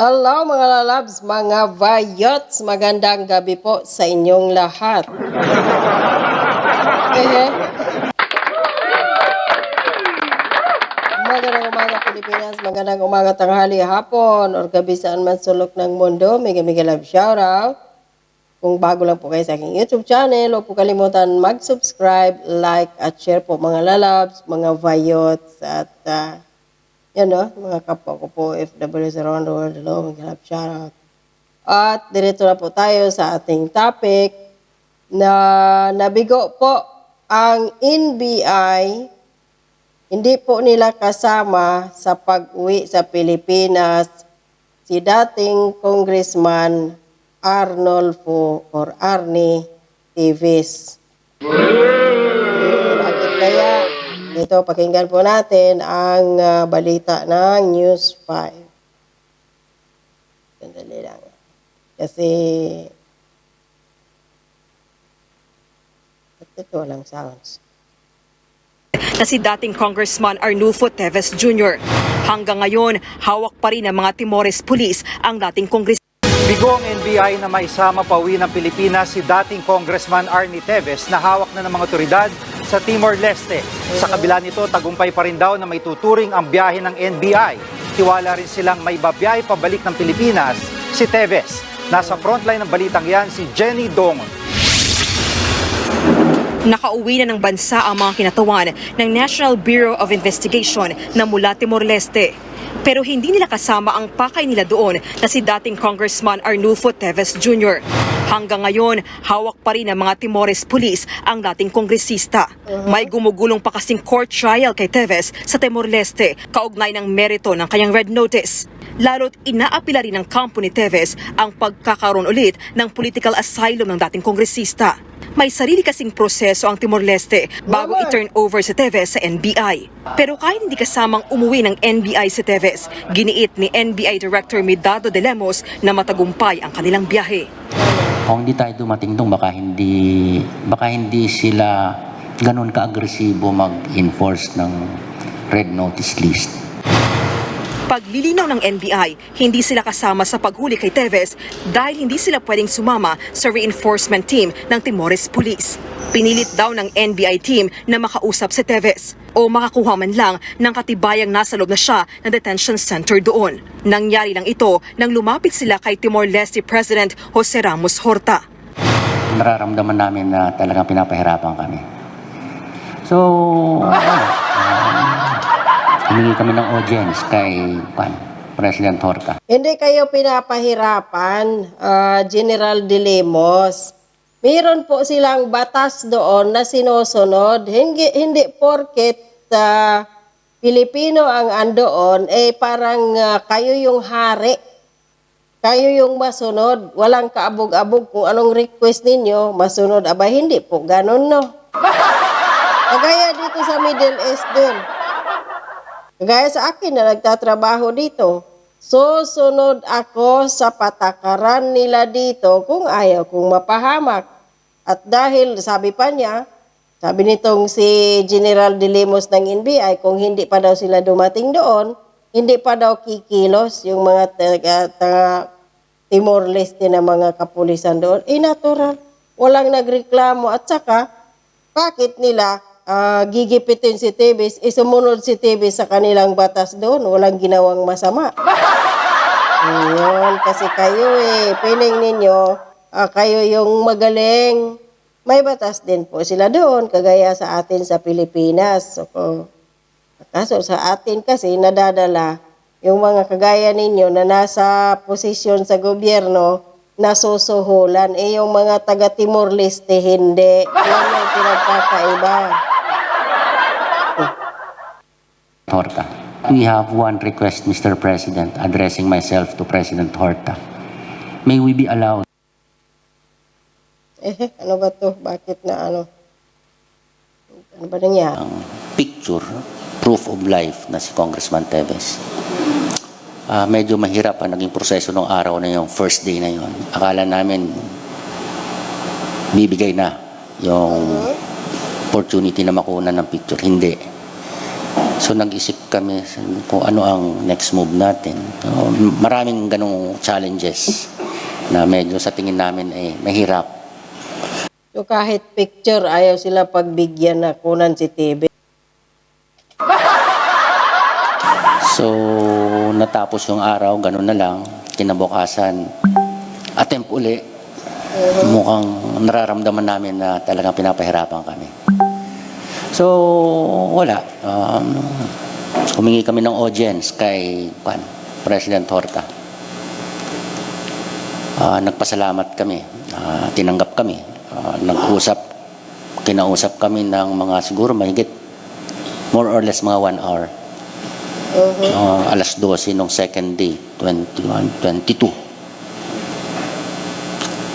Hello mga lalabs, mga vayots, magandang gabi po sa inyong lahat. Ehe. Magandang umaga Pilipinas, magandang umaga tanghali hapon, or gabi saan man sulok ng mundo. Mega mega love shoutout. Kung bago lang po kayo sa aking YouTube channel, huwag po kalimutan mag-subscribe, like, at share po mga lalabs, mga vayots, at ah, yan no, mga kapwa ko po, FWs around the world, hello, mag-help shoutout. At diretso na po tayo sa ating topic na nabigo po ang NBI, hindi po nila kasama sa pag-uwi sa Pilipinas si dating Congressman Arnolfo or Arnie Davis. Dito, pakinggan po natin ang ah, balita ng News 5. Sandali lang. Kasi, ito walang sounds? na si dating Congressman Arnulfo Teves Jr. Hanggang ngayon, hawak pa rin ng mga Timores Police ang dating Congressman. Bigo ang NBI na maisama pauwi ng Pilipinas si dating Congressman Arnie Teves na hawak na ng mga otoridad sa Timor-Leste. Sa kabila nito, tagumpay pa rin daw na may tuturing ang biyahe ng NBI. Tiwala rin silang may babiyahe pabalik ng Pilipinas si Teves. Nasa frontline ng balitang yan si Jenny Dongon. Nakauwi na ng bansa ang mga kinatawan ng National Bureau of Investigation na mula Timor-Leste. Pero hindi nila kasama ang pakay nila doon na si dating Congressman Arnulfo Teves Jr. Hanggang ngayon, hawak pa rin ng mga Timores Police ang dating kongresista. May gumugulong pa kasing court trial kay Teves sa Timor-Leste kaugnay ng merito ng kanyang red notice. Lalo't inaapila rin ng kampo ni Teves ang pagkakaroon ulit ng political asylum ng dating kongresista. May sarili kasing proseso ang Timor-Leste bago i-turn over si Teves sa NBI. Pero kahit hindi kasamang umuwi ng NBI si Teves, giniit ni NBI Director Midado de Lemos na matagumpay ang kanilang biyahe. Kung hindi tayo dumating doon, baka hindi, baka hindi sila ganun ka-agresibo mag-enforce ng red notice list. Paglilinaw ng NBI, hindi sila kasama sa paghuli kay Teves dahil hindi sila pwedeng sumama sa reinforcement team ng Timores Police. Pinilit daw ng NBI team na makausap si Teves o makakuha man lang ng katibayang nasa loob na siya ng detention center doon. Nangyari lang ito nang lumapit sila kay Timor-Leste President Jose Ramos Horta. Nararamdaman namin na talagang pinapahirapan kami. So, um, humingi kami ng audience kay pan, President Horta. Hindi kayo pinapahirapan, ah, General De Lemos. Meron po silang batas doon na sinusunod. Hindi, hindi porket ah, Pilipino ang andoon, eh parang ah, kayo yung hari. Kayo yung masunod. Walang kaabog-abog kung anong request ninyo, masunod. Aba, hindi po. Ganon, no? Kagaya dito sa Middle East din. Kagaya sa akin na nagtatrabaho dito, susunod ako sa patakaran nila dito kung ayaw kong mapahamak. At dahil sabi pa niya, sabi nitong si General De Lemos ng NBI, kung hindi pa daw sila dumating doon, hindi pa daw kikilos yung mga taga, taga Timor-Leste na mga kapulisan doon. Eh, natural. Walang nagreklamo. At saka, bakit nila ah, gigipitin si Tevez, isumunod si Tevez sa kanilang batas doon, walang ginawang masama. Ayun, kasi kayo eh, piling ninyo, ah, kayo yung magaling. May batas din po sila doon, kagaya sa atin sa Pilipinas. So, kung- kaso sa atin kasi nadadala yung mga kagaya ninyo na nasa posisyon sa gobyerno, nasusuhulan. Eh yung mga taga Timor-Leste, hindi. Yan yung pinagkakaiba. Horta. We have one request, Mr. President, addressing myself to President Horta. May we be allowed Eh, ano ba to? Bakit na ano? Ano ba nangyari? ang picture, proof of life na si Congressman Teves. Ah, medyo mahirap ang naging proseso ng araw na yung first day na yon. Akala namin bibigay na yung opportunity na makuha ng picture. Hindi. So nag-isip kami kung ano ang next move natin. Maraming ganong challenges na medyo sa tingin namin ay mahirap. So kahit picture, ayaw sila pagbigyan na kunan si TV. So natapos yung araw, ganun na lang. Kinabukasan, attempt uli. Mukhang nararamdaman namin na talagang pinapahirapan kami. So, wala. Um, humingi kami ng audience kay pan, President Horta. Ah, nagpasalamat kami. Ah, tinanggap kami. Ah, nag-usap, kinausap kami ng mga siguro mahigit more or less mga one hour. Ah, alas 12 nung second day, 21, 22.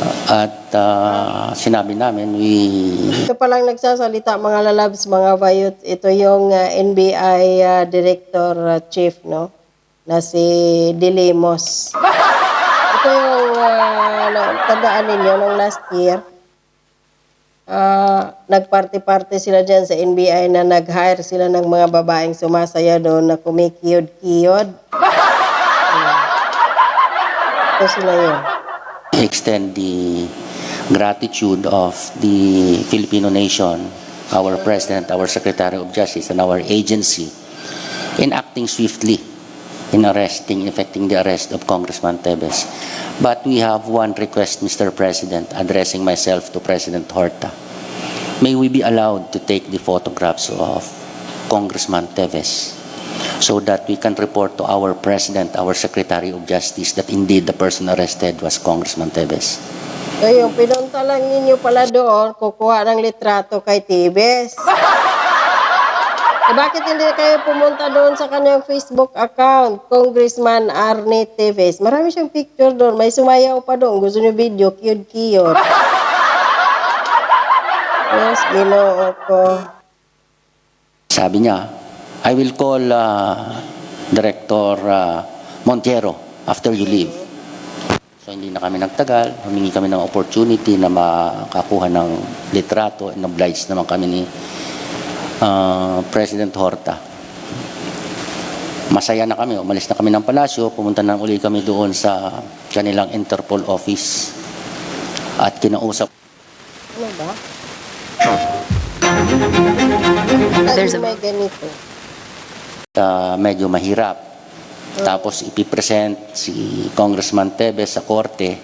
Ah, at ah, sinabi namin, we Ito palang nagsasalita mga lalabs, mga bayot. Ito yung uh, NBI uh, Director uh, Chief, no? Na si Dilimos. Ito yung uh, na- tandaan ninyo nung last year. Ah, nagparty-party sila dyan sa NBI na nag-hire sila ng mga babaeng sumasaya doon na kumikiyod-kiyod. Ito sila yun. extend the gratitude of the Filipino nation, our President, our Secretary of Justice, and our agency in acting swiftly in arresting, effecting the arrest of Congressman Tebes. But we have one request, Mr. President, addressing myself to President Horta. May we be allowed to take the photographs of Congressman Tevez so that we can report to our President, our Secretary of Justice, that indeed the person arrested was Congressman Tevez. So yung pinunta lang ninyo pala doon, kukuha ng litrato kay Tibes. Eh, bakit hindi kayo pumunta doon sa kanyang Facebook account, Congressman Arnie Tevez? Marami siyang picture doon. May sumayaw pa doon. Gusto niyo video, cute-cute. Yes, ginoo ko. Sabi niya, I will call uh, Director uh, Montiero after you leave. So hindi na kami nagtagal, humingi kami ng opportunity na makakuha ng litrato and obliged naman kami ni uh, President Horta. Masaya na kami, umalis na kami ng palasyo, pumunta na uli kami doon sa kanilang Interpol office at kinausap Ano ba? There's may ganito. uh, medyo mahirap. Tapos ipipresent si Congressman Tevez sa korte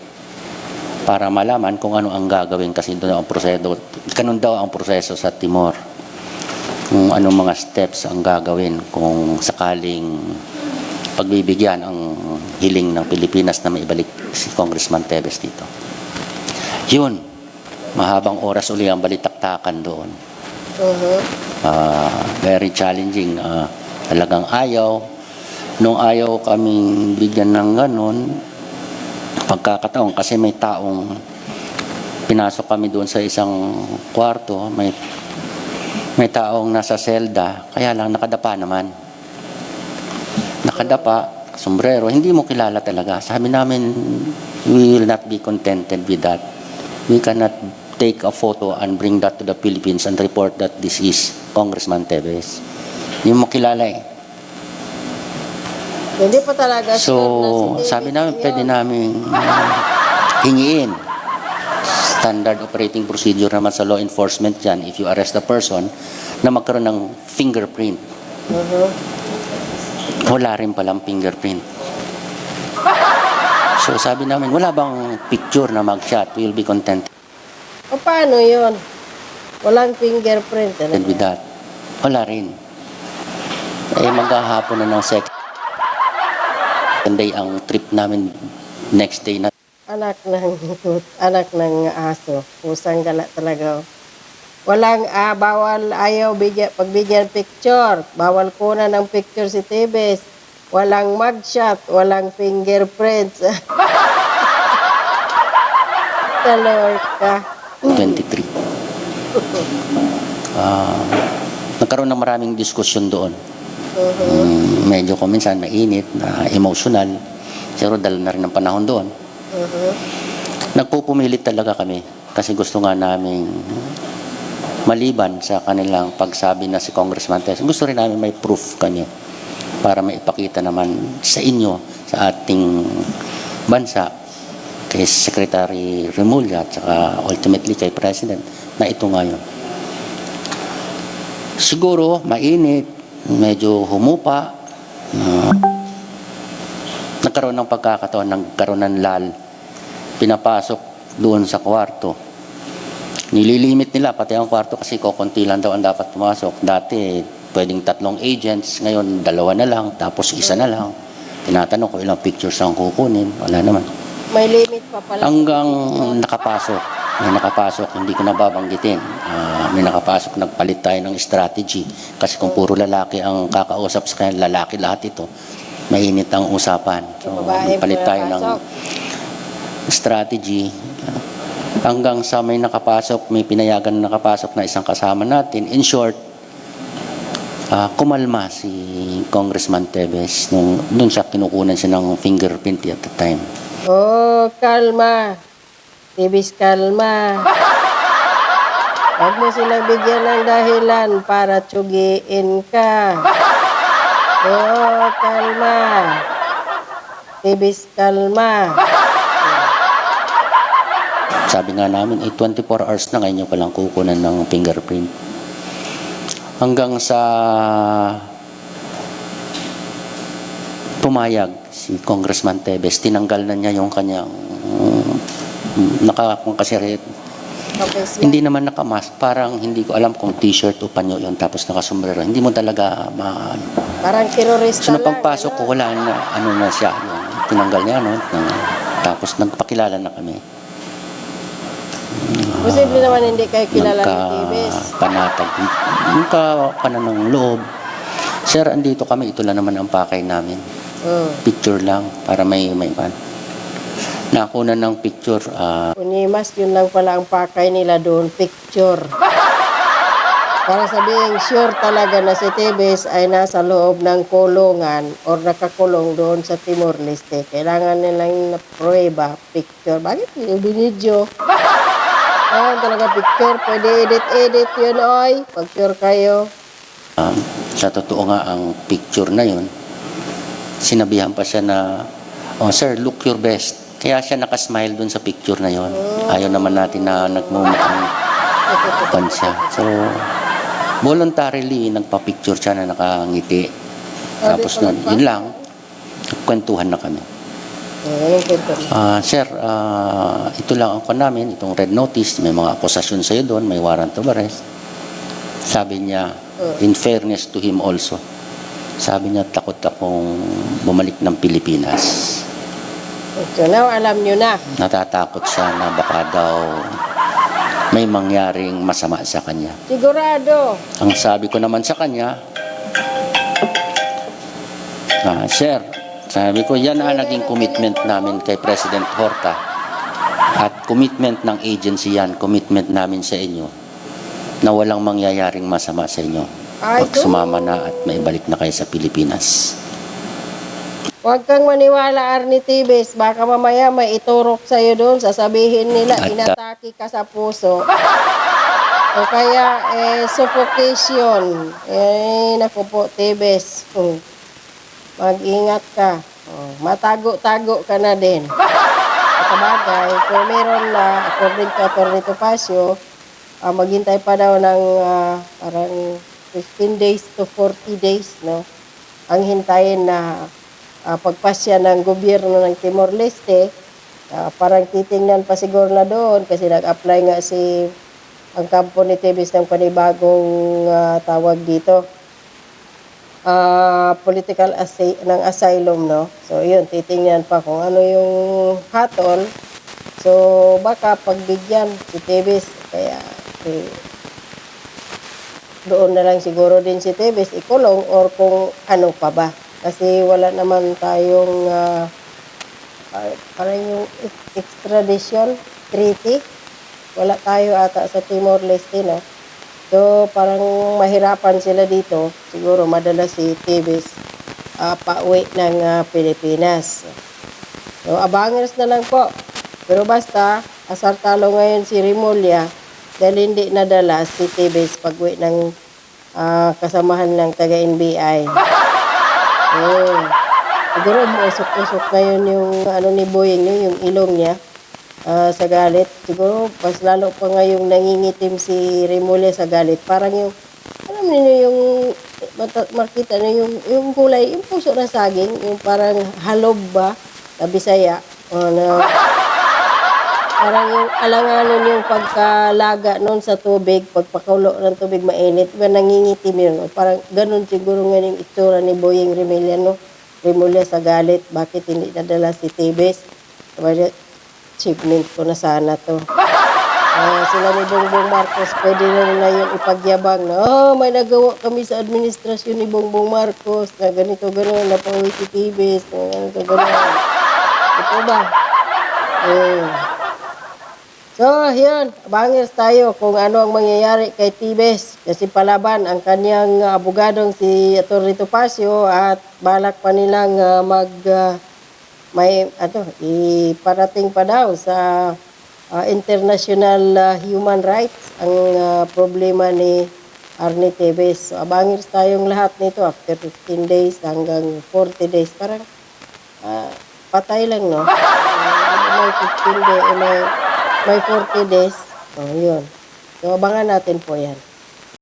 para malaman kung ano ang gagawin kasi doon ang proseso. Ganun daw ang proseso sa Timor. Kung anong mga steps ang gagawin kung sakaling pagbibigyan ang hiling ng Pilipinas na maibalik si Congressman Tevez dito. Yun, mahabang oras uli ang balitaktakan doon. Uh-huh. Ah, very challenging. Ah, talagang ayaw. Nung ayaw kaming bigyan ng ganun, pagkakataon, kasi may taong pinasok kami doon sa isang kwarto, may may taong nasa selda, kaya lang nakadapa naman. Nakadapa, sombrero, hindi mo kilala talaga. Sabi namin, we will not be contented with that. We cannot take a photo and bring that to the Philippines and report that this is Congressman Tevez. Hindi mo kilala eh. Hindi pa talaga So, sure na si sabi namin, yun. pwede namin hingiin. Standard operating procedure naman sa law enforcement dyan, if you arrest a person, na magkaroon ng fingerprint. Uh-huh. Wala rin palang fingerprint. So sabi namin, wala bang picture na mag-shot? We'll be contented O paano yun? Walang fingerprint. Ano? with that. Wala rin. Eh, maghahapon na ng second day ang trip namin next day na Anak ng anak ng aso. Pusang gala talaga. Walang ah, bawal ayaw bigyan pagbigyan picture. Bawal kuna ng picture si Tebes. Walang mugshot, walang fingerprints. Talor ka. 23. Ah, nagkaroon ng maraming diskusyon doon. Medyo ko minsan mainit, na emotional. Pero dala na rin ng panahon doon. Nagpupumilit talaga kami kasi gusto nga namin maliban sa kanilang pagsabi na si Congressman Tess, gusto rin namin may proof kanya para maipakita naman sa inyo, sa ating bansa, kay Secretary Remulla at saka ultimately kay President na ito ngayon. Siguro mainit, medyo humupa, ah, nagkaroon ng pagkakataon, nagkaroon ng lal, pinapasok doon sa kwarto. Nililimit nila pati ang kwarto kasi kokonti lang daw ang dapat pumasok. Dati pwedeng tatlong agents, ngayon dalawa na lang, tapos isa na lang. Tinatanong ko ilang pictures ang kukunin, wala naman. May limit pa pala. Hanggang nakapasok, nakapasok, hindi ko nababanggitin. Ah, may nakapasok, nagpalit tayo ng strategy. Kasi kung puro lalaki ang kakausap sa kanya, lalaki lahat ito, mainit ang usapan. So, nagpalit tayo ng strategy. Hanggang sa may nakapasok, may pinayagan na nakapasok na isang kasama natin. In short, ah, kumalma si Congressman Tevez nung doon siya kinukunan siya ng fingerprint at the time. Oh, kalma. Tibis kalma. Huwag mo silang bigyan ng dahilan para tsugiin ka. Oh, kalma. Tibis kalma. Sabi nga namin, eh, 24 hours na ngayon yung palang kukunan ng fingerprint. Hanggang sa pumayag si Congressman Tevez, tinanggal na niya yung kanyang mm, naka, kung siya. hindi naman nakamask, parang hindi ko alam kung t-shirt o panyo yun, tapos nakasombrero. Hindi mo talaga ma... Parang terorista So, lang. pagpasok ko, wala na, ano na siya, yung tinanggal niya, ano, na- tapos nagpakilala na kami. Posible naman hindi kayo kilala ng Tibis. panatag, nagka pananang loob. Sir, andito kami, ito lang naman ang pakay namin. Mm. Picture lang, para may may pan. Nakuna ng picture, ah, Unimas, yun lang pala ang pakay nila doon, picture. Para sabihin, sure talaga na si Tibis ay nasa loob ng kulungan or nakakulong doon sa Timor-Leste. Kailangan nilang na prueba, picture. Bakit yung binidyo? Ah, talaga picture. Pwede edit-edit yun, oy. Pag sure kayo. um, sa totoo nga ang picture na yun, sinabihan pa siya na, oh sir, look your best. Kaya siya nakasmile dun sa picture na yun. Ayaw naman natin na nagmumukhang pan siya. So, voluntarily, nagpa-picture siya na nakangiti. Tapos nun, yun lang, kwentuhan na kami. Kwento. Ah, sir, ah, ito lang ang kon namin, itong red notice, may mga akusasyon sa'yo doon, may warrant of arrest. Sabi niya, in fairness to him also, sabi niya, takot akong bumalik ng Pilipinas. So now, alam nyo na. Natatakot siya na baka daw may mangyaring masama sa kanya. Sigurado. Ang sabi ko naman sa kanya, ah, Sir, sabi ko, yan ang naging commitment namin kay President Horta. At commitment ng agency yan, commitment namin sa inyo na walang mangyayaring masama sa inyo. Pag sumama na at maibalik na kayo sa Pilipinas. Huwag kang maniwala, Arnie Tibes. Baka mamaya may iturok sa'yo doon. Sasabihin nila, At- inatake ka sa puso. o kaya, eh, suffocation. Eh, naku po, Tibes. Hmm. Mag-ingat ka. Oh, matago-tago ka na din. At sabagay, kung meron na, according to Atty. Topacio, ah, maghintay pa daw ng ah, parang 15 days to 40 days, no? Ang hintayin na ah, pagpasya ng gobyerno ng Timor-Leste, ah, parang titingnan pa siguro na doon kasi nag-apply nga si ang kampo ni Tebes ng panibagong ah, tawag dito. ah, political asy- ng asylum, no? So, yun, titingnan pa kung ano yung hatol. So, baka pagbigyan si Tebes, kaya eh, doon na lang siguro din si Tebes ikulong or kung ano pa ba. Kasi wala naman tayong ah, ah, parang yung ex- extradition treaty. Wala tayo ata sa Timor-Leste, no? So, parang mahirapan sila dito. Siguro madala si Tebes ah, pauwi ng ah, Pilipinas. So, abangers na lang po. Pero basta, asar talo ngayon si Rimulya, dahil hindi nadala si Tevez pag-uwi ng ah, kasamahan ng taga-NBI. Oh. Siguro usok-usok ngayon yung ano ni Boying no, yung ilong niya ah, sa galit. Siguro mas lalo pa ngayong nangingitim si Remulla sa galit. Parang yung, alam niyo yung, makita niyo yung, yung kulay, yung puso na saging, yung parang halob ba, sa Bisaya. Na, parang yung alanganon yung pagkalaga noon sa tubig, pagpakulo ng tubig mainit, ba nangingitim yun. no? Parang ganun siguro nga yung itsura ni Boying Remulla, no? Remulla sa galit, bakit hindi nadala si Tevez? Sabi, achievement ko na sana to. Ah, sila ni Bongbong Marcos, pwede na nila yung ipagyabang na, oh, may nagawa kami sa administrasyon ni Bongbong Marcos na ganito, gano'n, na pang si Tevez, na ganito, gano'n. Ito ba? Eh. So, yun, abangers tayo kung ano ang mangyayari kay Tibes kasi palaban ang kanyang uh, abogadong si Atty. Topacio at balak pa nilang uh, mag uh, may ano iparating pa daw sa uh, international uh, human rights ang uh, problema ni Arnie Tevez. So, abangers tayong lahat nito after 15 days hanggang 40 days. Parang ah, patay lang, no? Uh, may 15 days, may, may 40 days. Oh, yun. So, abangan natin po yan.